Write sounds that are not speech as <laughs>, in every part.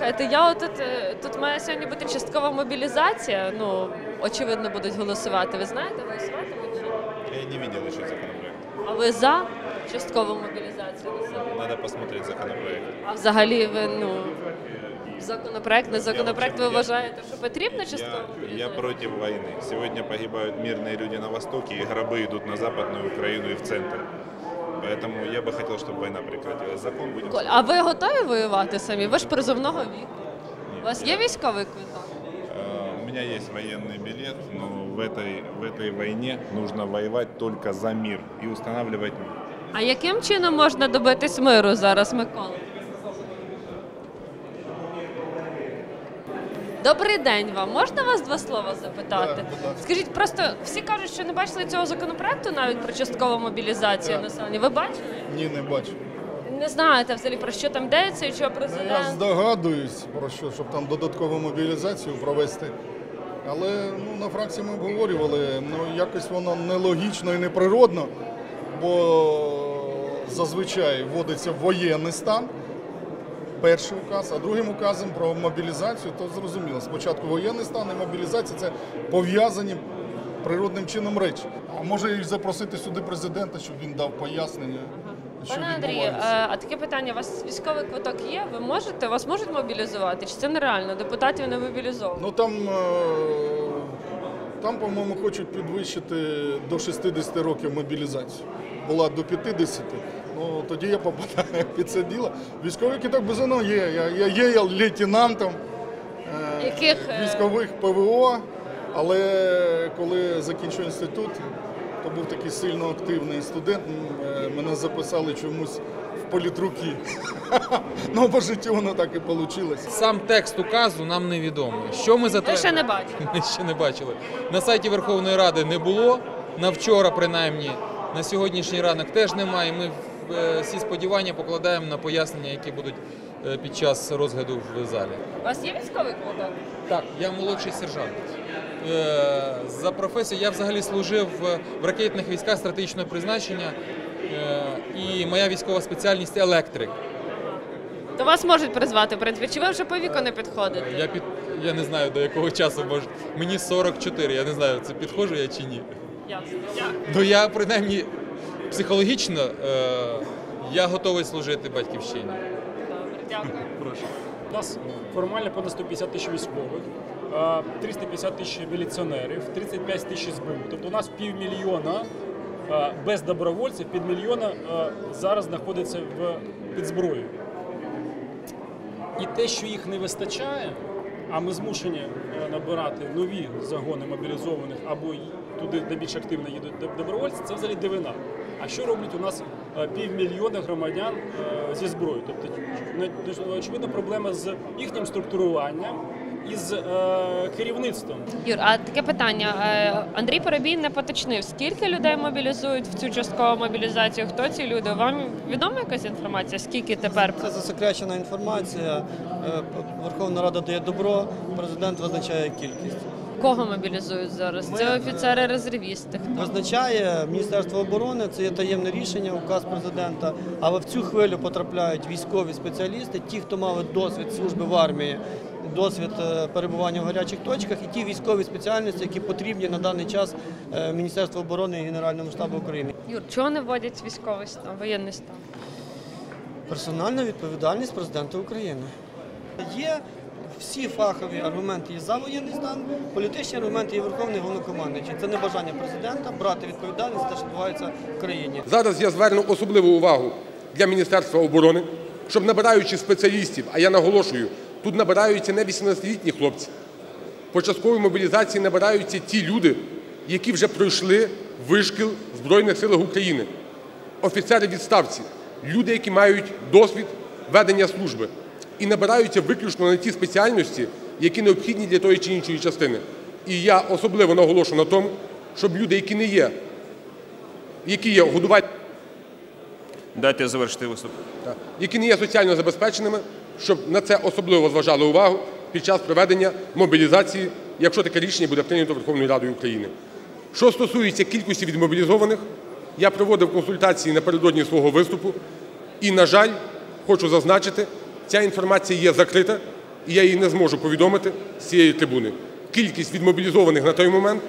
Слухайте, я отут е, тут має сьогодні бути часткова мобілізація. Ну очевидно будуть голосувати. Ви знаєте, голосуватимуть чи ні? Я не видел еще законопроект. А ви за часткову мобілізацію населення? Надо посмотреть законопроект. А взагалі ви ну законопроект, не законопроект. Ви Я- вважаєте, що потрібна часткова Я, я мобілізація? против войны. Сегодня погибают мирные люди на Востоке, и гробы идут на Западную Украину и в центр. Поэтому я бы хотел, чтобы война прекратилась. Закон будем... Коль, а ви готові воювати самі? Ви ж призовного віку. У вас є військовий квиток? Э, У меня есть военный билет, но в этой, в этой войне нужно воевать только за мир и устанавливать мир. А яким чином можна добитись миру зараз, Микола? Добрий день вам. Можна вас два слова запитати? Скажіть, просто всі кажуть, що не бачили цього законопроекту навіть про часткову мобілізацію населення. Ви бачили? Ні, не бачу. Не знаєте взагалі про що там йдеться і що Ну, Я президент. здогадуюсь про що, щоб там додаткову мобілізацію провести. Але ну, на фракції ми обговорювали, ну якось воно нелогічно і неприродно, бо зазвичай вводиться воєнний стан, перший указ, а другим указом про мобілізацію, то зрозуміло. Спочатку воєнний стан і мобілізація це пов'язані природним чином речі. А може і запросити сюди президента, щоб він дав пояснення. Що Пане Андрію, е, а таке питання: у вас військовий квиток є? Ви можете? Вас можуть мобілізувати? Чи це нереально? Депутатів не мобілізовують? Ну там, е, там, по-моєму, хочуть підвищити до 60 років мобілізацію. Була до 50. Ну тоді я попадаю під це діло. Військовий кіток безумовно є. Я, я є лейтенантом е, Яких, е, військових ПВО, але коли закінчив інститут, то був такий сильно активний студент. е, Мене записали чомусь в політруки. <laughs> Ну, по життю воно так і вийшло. Сам текст указу нам невідомий. Що ми Ви затвердили? ще не бачили. <laughs> Ми ще не бачили. На сайті Верховної Ради не було. На вчора, принаймні, на сьогоднішній ранок теж немає. Ми всі сподівання покладаємо на пояснення, які будуть е, під час розгляду в залі. У вас є військовий квиток? Так, я молодший сержант. Е, За професією я взагалі служив в- ракетних військах стратегічного призначення. е, І моя військова спеціальність електрик. То вас можуть призвати, в принципі. Чи ви вже по віку не підходите? Я під я не знаю до якого часу може. Мені 44, я не знаю, це підходжу я чи ні. Ясно. Ну я принаймні психологічно е, я готовий служити батьківщині. Добре, дякую. Прошу. У нас формально понад 150 тисяч військових, е, 350 тисяч міліціонерів, 35 тисяч СБУ. Тобто у нас півмільйона е, без добровольців, півмільйона е, зараз знаходиться в під зброєю. І те, що їх не вистачає, а ми змушені е, набирати нові загони мобілізованих або туди, де більш активно їдуть добровольці, це взагалі дивина. А що роблять у нас е, півмільйона громадян е, зі зброєю? Тобто, очевидно, проблема з їхнім структуруванням і з е, керівництвом. Юр, а таке питання. Е, Андрій Парабій не поточнив, скільки людей мобілізують в цю часткову мобілізацію? Хто ці люди? Вам відома якась інформація? Скільки тепер? Це засекречена інформація. Верховна Рада дає добро, президент визначає кількість. Кого мобілізують зараз? Це офіцери резервісти. Хто? Визначає Міністерство оборони, це є таємне рішення, указ президента. Але в цю хвилю потрапляють військові спеціалісти, ті, хто мали досвід служби в армії, досвід е, перебування в гарячих точках, і ті військові спеціальності, які потрібні на даний час е, Міністерству оборони і Генеральному штабу України. Юр, чого не вводять військовий стан, воєнний стан? Персональна відповідальність президента України. Є всі фахові аргументи є за воєнний стан, політичні аргументи є Верховний головнокомандуючий. Це не бажання президента брати відповідальність за те, що відбувається в країні. Зараз я зверну особливу увагу для Міністерства оборони, щоб набираючи спеціалістів, а я наголошую, тут набираються не 18-літні хлопці. По частковій мобілізації набираються ті люди, які вже пройшли вишкіл в Збройних силах України, офіцери відставці, люди, які мають досвід ведення служби, і набираються виключно на ті спеціальності, які необхідні для тої чи іншої частини. І я особливо наголошу на тому, щоб люди, які не є, які є годувати. Дайте завершити виступ. Які не є соціально забезпеченими, щоб на це особливо зважали увагу під час проведення мобілізації, якщо таке рішення буде прийнято Верховною Радою України. Що стосується кількості відмобілізованих, я проводив консультації напередодні свого виступу, і, на жаль, хочу зазначити, ця інформація є закрита, і я її не зможу повідомити з цієї трибуни. Кількість відмобілізованих на той момент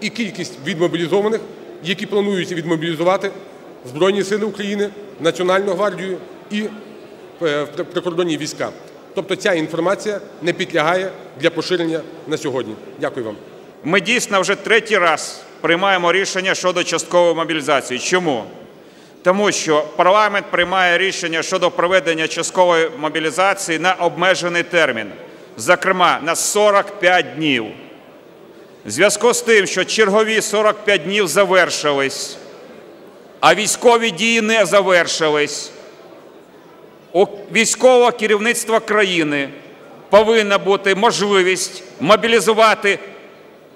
і кількість відмобілізованих, які плануються відмобілізувати Збройні Сили України, Національну гвардію і е, прикордонні війська. Тобто ця інформація не підлягає для поширення на сьогодні. Дякую вам. Ми дійсно вже третій раз приймаємо рішення щодо часткової мобілізації. Чому? Тому що парламент приймає рішення щодо проведення часткової мобілізації на обмежений термін, зокрема на 45 днів. В зв'язку з тим, що чергові 45 днів завершились, а військові дії не завершились, у військового керівництва країни повинна бути можливість мобілізувати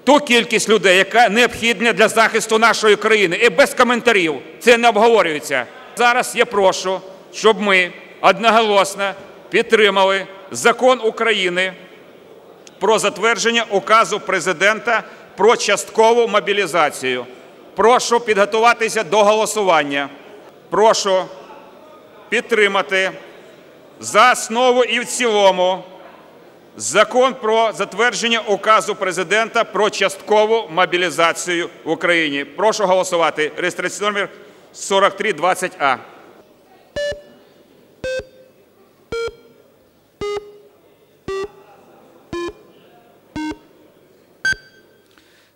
ту кількість людей, яка необхідна для захисту нашої країни. І без коментарів це не обговорюється. Зараз я прошу, щоб ми одноголосно підтримали закон України про затвердження указу президента про часткову мобілізацію. Прошу підготуватися до голосування. Прошу підтримати за основу і в цілому Закон про затвердження указу президента про часткову мобілізацію в Україні. Прошу голосувати. Реєстраційний номер 4320А.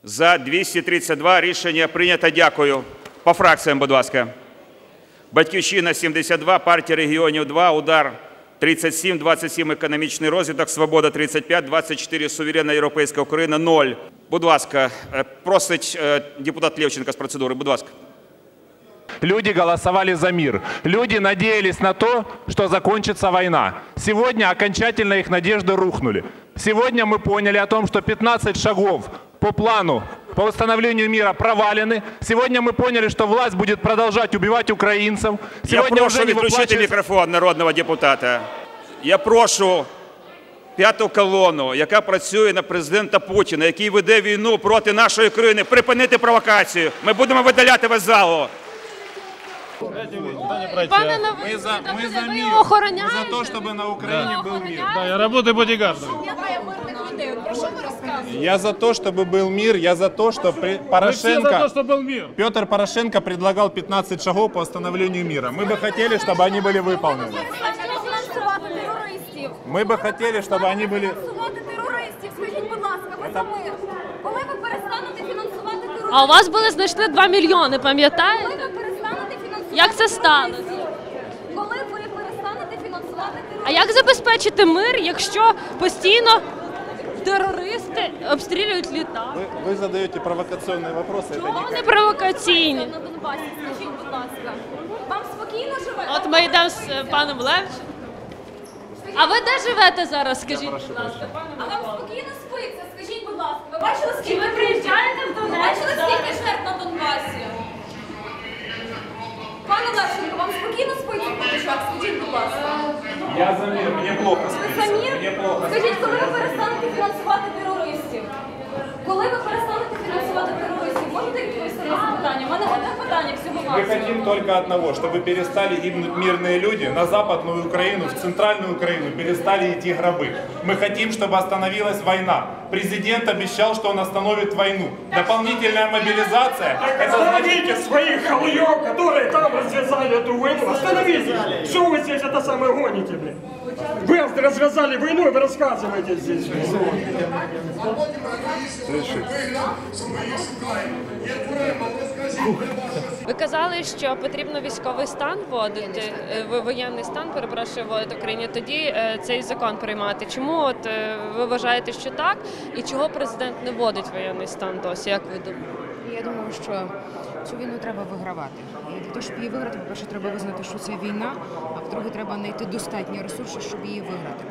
За 232 рішення прийнято. Дякую. По фракціям, будь ласка. Батьківщина 72, партія регіонів 2, удар 37, 27 економічний розвиток, свобода 35, 24 суверенна європейська Україна 0. Будь ласка, е, просить е, депутат Левченко з процедури. Будь ласка. Люди голосовали за мир. Люди надеялись на то, что закончится война. Сегодня окончательно их надежды рухнули. Сегодня мы поняли о том, что 15 шагов по плану по восстановлению мира провалены. Сегодня мы поняли, что власть будет продолжать убивать украинцев. Я Сегодня прошу уже не відключити выплачивается- мікрофон народного депутата. Я прошу п'яту колону, яка працює на президента Путіна, який веде війну проти нашої країни, припинити провокацію. Ми будемо видаляти вас з залу. Пане Новий, ви його охороняєте? за то, чтобы на Украине был мир. Да, я работаю бодигардом. Я за то, чтобы был мир, я за то, что при- Порошенко... чтобы был мир. Петр Порошенко предлагал 15 шагов по восстановлению мира. Мы бы хотели, чтобы они были выполнены. фінансувати терористів. Мы бы хотели, чтобы они были... Фінансувати терористів. Скажіть, будь ласка, ви за мир. Коли ви перестанете фінансувати терористів? А у вас були знайшли 2 мільйони, Коли пам'ятаєте? ви перестанете фінансувати Як це сталося? терористів? Коли ви перестанете фінансувати терористів? А як забезпечити мир, якщо постійно терористи обстрілюють літак? Вы, вы задаете провокационные вопросы. Это Чого не... вони провокаційні? На Донбасі, скажіть, будь ласка. Вам спокійно живе? От ми йдемо з е, паном Левчем. А ви де живете зараз? Скажіть, будь ласка, пане А вам Микола? спокійно спиться? Скажіть, будь ласка. Ви бачили, скільки ви приїжджаєте в Донецьк? Ви бачили, скільки жертв на Донбасі? Пане Левченко, вам спокійно спиться в Петушах? Скажіть, будь ласка. Я за Мы хотим только одного, чтобы перестали гибнуть мирные люди на Западную Украину, в Центральную Украину перестали идти гробы. Мы хотим, чтобы остановилась война. Президент обещал, что он остановит войну. Дополнительная мобилизация – это значит... Остановите своих халуев, которые там развязали эту войну. Остановите! Что вы здесь это самое гоните, блин? Вы развязали войну, и вы рассказываете здесь. Ви казали, що потрібно військовий стан вводити, е, воєнний стан, перепрошую, вводити в Україні. Тоді е, цей закон приймати. Чому от е, ви вважаєте, що так? І чого президент не вводить воєнний стан досі? Як ви думаєте? Я думаю, що цю війну треба вигравати. І для того, щоб її виграти, по-перше, треба визнати, що це війна, а по-друге, треба знайти достатні ресурси, щоб її виграти.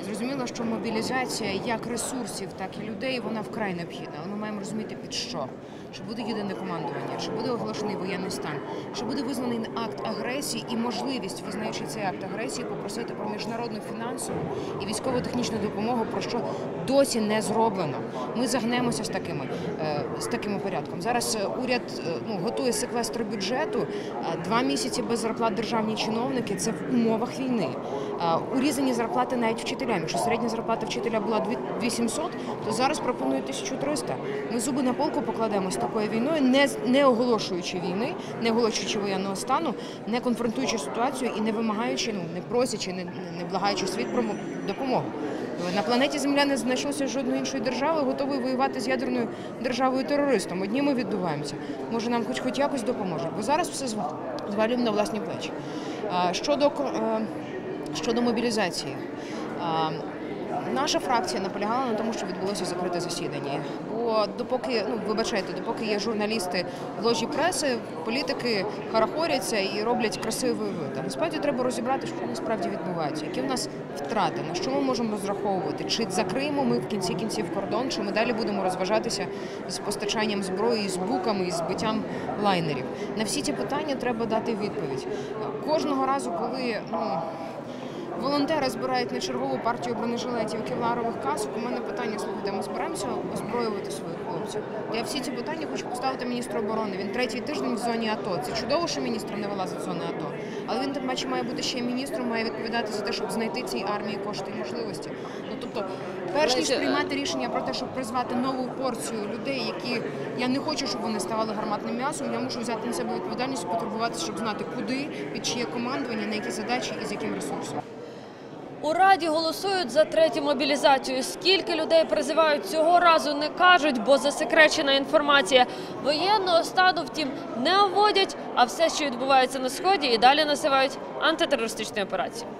І зрозуміло, що мобілізація як ресурсів, так і людей, вона вкрай необхідна. Але ми маємо розуміти під що. Що буде єдине командування, що буде оголошений воєнний стан, що буде визнаний акт агресії і можливість, визнаючи цей акт агресії, попросити про міжнародну фінансову і військово-технічну допомогу, про що досі не зроблено. Ми загнемося з такими е, з таким порядком. Зараз е, уряд е, ну, готує секвестр бюджету. Два місяці без зарплат державні чиновники це в умовах війни. Урізані зарплати навіть вчителям. Якщо середня зарплата вчителя була 2700, то зараз пропонують 1300. Ми зуби на полку покладемо з такою війною, не, не оголошуючи війни, не оголошуючи воєнного стану, не конфронтуючи ситуацію і не вимагаючи, ну не просячи, не, не благаючи світ про допомогу. На планеті Земля не знайшлося жодної іншої держави, готової воювати з ядерною державою терористом. Одні ми віддуваємося. Може, нам хоч хоч якось допоможе. Бо зараз все звалюємо на власні плечі. Щодо е, щодо мобілізації. Наша фракція наполягала на тому, що відбулося закрите засідання. Допоки, ну вибачайте, допоки є журналісти в ложі преси, політики харахоряться і роблять красивий вид. А насправді треба розібрати, що насправді відбувається, які в нас втрати, на що ми можемо розраховувати, чи закриємо ми в кінці кінців кордон, чи ми далі будемо розважатися з постачанням зброї, з буками, і збиттям лайнерів. На всі ці питання треба дати відповідь. Кожного разу, коли ну. Волонтери збирають на чергову партію бронежилетів і кевларових касок. У мене питання слухайте, ми збираємося озброювати своїх хлопців. Я всі ці питання хочу поставити міністру оборони. Він третій тиждень в зоні АТО. Це чудово, що міністр не вилазить з зони АТО. Але він тим паче має бути ще міністром, має відповідати за те, щоб знайти цій армії кошти і можливості. Ну тобто, перш ніж приймати рішення про те, щоб призвати нову порцію людей, які я не хочу, щоб вони ставали гарматним м'ясом. Я мушу взяти на себе відповідальність, потурбуватися, щоб знати, куди, під чиє командування, на які задачі і з яким ресурсом. Раді голосують за третю мобілізацію. Скільки людей призивають цього разу, не кажуть, бо засекречена інформація. Воєнного стану, втім, не вводять, а все, що відбувається на сході, і далі називають антитерористичною операцією.